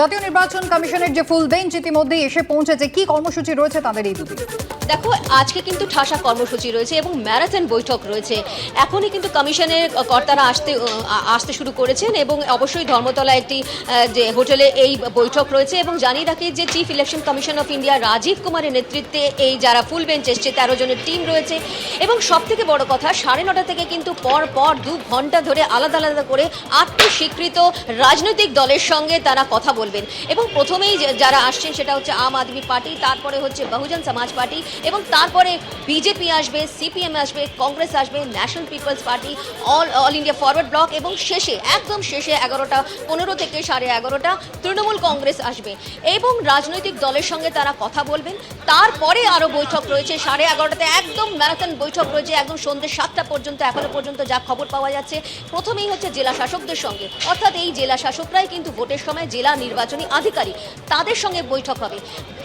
জাতীয় নির্বাচন কমিশনের যে ফুল বেঞ্চ ইতিমধ্যে এসে পৌঁছেছে, কি কর্মসূচি রয়েছে তাদের এই দুদিন দেখো, আজকে কিন্তু ঠাসা কর্মসূচি রয়েছে এবং ম্যারাথন বৈঠক রয়েছে। এখনই কিন্তু কমিশনের কর্তারা আসতে আসতে শুরু করেছেন এবং অবশ্যই ধর্মতলা একটি যে হোটেলে এই বৈঠক রয়েছে এবং জানিয়ে রাখি যে chief election commission of India Rajiv কুমারের নেতৃত্বে এই যারা ফুল বেঞ্চ এসছে, তেরো জনের টিম রয়েছে এবং সব থেকে বড় কথা, সাড়ে নটা থেকে কিন্তু পর পর দু ঘণ্টা ধরে আলাদা আলাদা করে আটটি স্বীকৃত রাজনৈতিক দলের সঙ্গে তারা কথা বলবেন এবং প্রথমেই যারা আসছেন সেটা হচ্ছে আম আদমি পার্টি, তারপরে হচ্ছে বহুজন সমাজ পার্টি, এবং তারপরে বিজেপি আসবে, সিপিএম আসবে, কংগ্রেস আসবে, National People's Party, all all India Forward Bloc, এবং শেষে, একদম শেষে এগারোটা, পনেরো থেকে সাড়ে এগারোটা তৃণমূল কংগ্রেস আসবে। এবং রাজনৈতিক দলের সঙ্গে তারা কথা বলবেন। তারপরে আরও বৈঠক রয়েছে, সাড়ে এগারোটাতে একদম ম্যারাথন বৈঠক রয়েছে, একদম সন্ধ্যে সাতটা পর্যন্ত, এখনও পর্যন্ত যা খবর পাওয়া যাচ্ছে। প্রথমেই হচ্ছে জেলা শাসকদের সঙ্গে। অর্থাৎ এই জেলা শাসকরাই কিন্তু ভোটের সময় জেলা নির্বাচনী আধিকারিক। তাদের সঙ্গে বৈঠক হবে।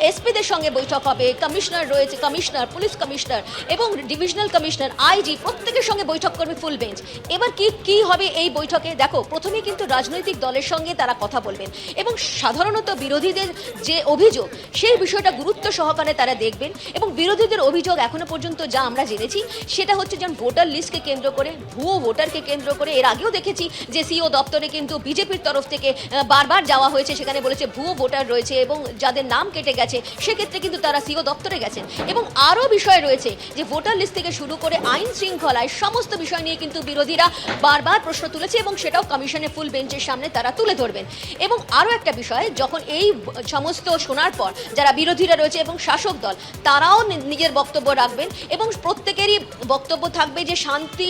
এসপিদের সঙ্গে বৈঠক হবে। কমিশনার রয়েছে কমিশনার, পুলিশ কমিশনার এবং ডিভিশনাল কমিশনার, আইজি প্রত্যেকের সঙ্গে বৈঠক করবে ফুল বেঞ্চ। এবার কি কি হবে এই বৈঠকে? দেখো, প্রথমেই কিন্তু রাজনৈতিক দলের সঙ্গে তারা কথা বলবেন এবং সাধারণত বিরোধীদের যে অভিযোগ, সেই বিষয়টা গুরুত্ব সহকারে তারা দেখবেন এবং বিরোধীদের অভিযোগ এখনও পর্যন্ত যা আমরা জেনেছি, সেটা হচ্ছে যেমন ভোটার লিস্টকে কেন্দ্র করে, ভুয়ো ভোটারকে কেন্দ্র করে। এর আগেও দেখেছি যে সিও দপ্তরে কিন্তু বিজেপির তরফ থেকে বারবার যাওয়া হয়েছে সেখানে বলেছে ভুয়ো ভোটার রয়েছে এবং যাদের নাম কেটে গেছে, সেক্ষেত্রে কিন্তু তারা সিও দপ্তরে গেছেন। এবং আরও বিষয় রয়েছে যে ভোটার লিস্ট থেকে শুরু করে আইন শৃঙ্খলায় সমস্ত বিষয় নিয়ে কিন্তু বিরোধীরা বারবার প্রশ্ন তুলেছে এবং সেটাও কমিশনের ফুল বেঞ্চের সামনে তারা তুলে ধরবেন। এবং আরও একটা বিষয়, যখন এই সমস্ত শোনার পর যারা বিরোধীরা রয়েছে এবং শাসক দল, তারাও নিজের বক্তব্য রাখবেন এবং প্রত্যেকেরই বক্তব্য থাকবে যে শান্তি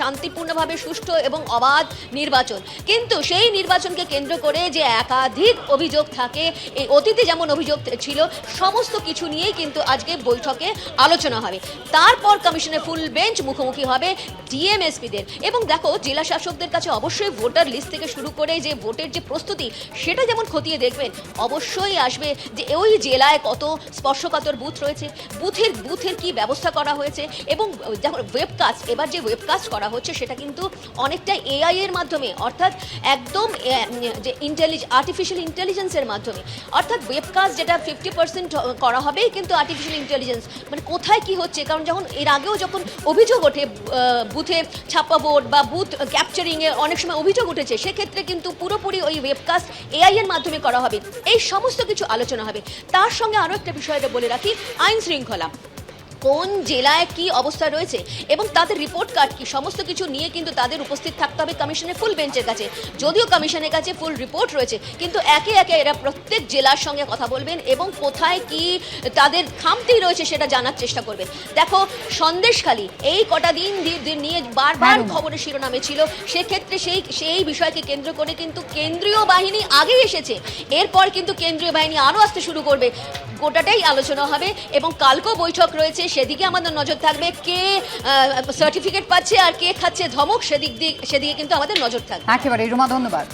শান্তিপূর্ণভাবে সুষ্ঠু এবং অবাধ নির্বাচন। কিন্তু সেই নির্বাচনকে কেন্দ্র করে যে একাধিক অভিযোগ থাকে। এই অতীতে যেমন অভিযোগ ছিল, সমস্ত কিছু নিয়েই কিন্তু আজকে বৈঠকে আলোচনা হবে। তারপর কমিশনের ফুল বেঞ্চ মুখোমুখি হবে ডিএমএসপিদের। এবং দেখো, জেলা শাসকদের কাছে অবশ্যই ভোটার লিস্ট থেকে শুরু করে যে ভোটের যে প্রস্তুতি, সেটা যেমন খতিয়ে দেখবেন, অবশ্যই আসবে যে ওই জেলায় কত স্পর্শকাতর বুথ রয়েছে, বুথের বুথের কি ব্যবস্থা করা হয়েছে এবং যখন ওয়েবকাস্ট এবার যে ওয়েবকাস্ট করা হচ্ছে, সেটা কিন্তু অনেকটা এআই এর মাধ্যমে, অর্থাৎ একদম যে ইন্টেলিজ আর্টিফিশিয়াল ইন্টেলিজেন্সের মাধ্যমে। অর্থাৎ ওয়েবকাস্ট যেটা ফিফটি পার্সেন্ট করা হবে কিন্তু আর্টিফিশিয়াল ইন্টেলিজেন্স মানে কোথায় কি হচ্ছে? কারণ যখন এর আগেও যখন অভিযোগ ওঠে বুথে ছাপ্পা বোর্ড বা বুথ ক্যাপচারিংয়ে অনেক সময় অভিযোগ উঠেছে, সেক্ষেত্রে কিন্তু পুরোপুরি ওই ওয়েবকাস্ট এআই এর মাধ্যমে করা হবে। এই সমস্ত কিছু আলোচনা হবে। তার সঙ্গে আরও একটা বিষয়টা বলে রাখি, আইন শৃঙ্খলা। কোন জেলায় কি অবস্থা রয়েছে এবং তাদের রিপোর্ট কার্ড কি? সমস্ত কিছু নিয়ে কিন্তু তাদের উপস্থিত থাকতে হবে কমিশনের ফুল বেঞ্চের কাছে। যদিও কমিশনের কাছে ফুল রিপোর্ট রয়েছে কিন্তু একে একে এরা প্রত্যেক জেলার সঙ্গে কথা বলবেন এবং কোথায় কি তাদের খামতি রয়েছে সেটা জানার চেষ্টা করবেন। দেখো সন্দেশখালি এই কটা দিন নিয়ে বারবার হ্যাঁ, খবরের শিরোনামে ছিল। সেক্ষেত্রে সেই সেই বিষয়কে কেন্দ্র করে কিন্তু কেন্দ্রীয় বাহিনী আগে এসেছে। এরপর কিন্তু কেন্দ্রীয় বাহিনী আরও আসতে শুরু করবে। গোটাটাই আলোচনা হবে এবং কালকেও বৈঠক রয়েছে সেদিকে আমাদের নজর থাকবে কে সার্টিফিকেট পাচ্ছে আর কে খাচ্ছে ধমক, সেদিক দিক সেদিকে কিন্তু আমাদের নজর থাকবে। একেবারে, রুমা, ধন্যবাদ।